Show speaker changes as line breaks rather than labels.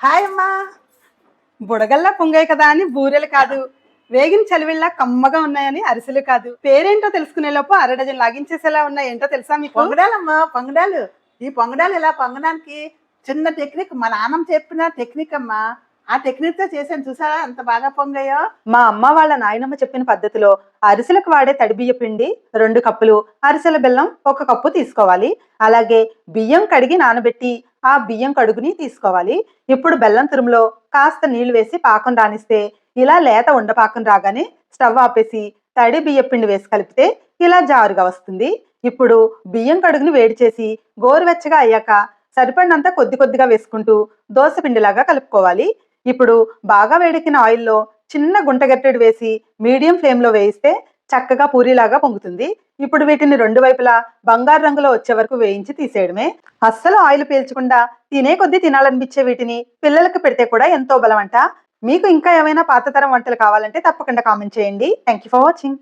Hi అమ్మా.
బుడగల్లా పొంగాయి కదా అని బూరెలు కాదు వేగిన చలివిళ్ళ కమ్మగా ఉన్నాయని అరిసెలు కాదు. పేరేంటో తెలుసుకునే లోపు అర డజన్ లాగించేసేలా ఉన్నాయి ఏంటో తెలుసా మీకు?
పొంగడాలమ్మా పొంగడాలు. ఈ పొంగడాలు ఇలా పొంగడానికి? చిన్న టెక్నిక్ మా నాన్నమ్మ చెప్పిన టెక్నిక్ అమ్మా. ఆ టెక్నిక్తో చేశాను చూసారా అంత బాగా పొంగాయో?
మా అమ్మ వాళ్ళ నాయనమ్మ చెప్పిన పద్ధతిలో అరిసెలకు వాడే తడి బియ్య పిండి రెండు కప్పులు అరిసెల బెల్లం ఒక కప్పు తీసుకోవాలి. అలాగే బియ్యం కడిగి నానబెట్టి ఆ బియ్యం కడుగుని తీసుకోవాలి. ఇప్పుడు బెల్లం తురుములో కాస్త నీళ్ళు వేసి పాకం రానిస్తే ఇలా లేత ఉండపాకం రాగానే స్టవ్ ఆపేసి తడి బియ్య పిండి వేసి కలిపితే ఇలా జారుగా వస్తుంది. ఇప్పుడు బియ్యం కడుగుని వేడి చేసి గోరువెచ్చగా అయ్యాక సరిపడినంత కొద్ది కొద్దిగా వేసుకుంటూ దోశ పిండిలాగా కలుపుకోవాలి. ఇప్పుడు బాగా వేడెక్కిన ఆయిల్లో చిన్న గుంటగట్టెడు వేసి మీడియం ఫ్లేమ్లో వేయిస్తే చక్కగా పూరిలాగా పొంగుతుంది. ఇప్పుడు వీటిని రెండు వైపులా బంగారు రంగులో వచ్చే వరకు వేయించి తీసేయడమే. అస్సలు ఆయిల్ పీల్చకుండా తినే కొద్దీ తినాలనిపించే వీటిని పిల్లలకు పెడితే కూడా ఎంతో బలం అంట మీకు ఇంకా ఏమైనా పాత తరం వంటలు కావాలంటే తప్పకుండా కామెంట్ చేయండి. Thank you for watching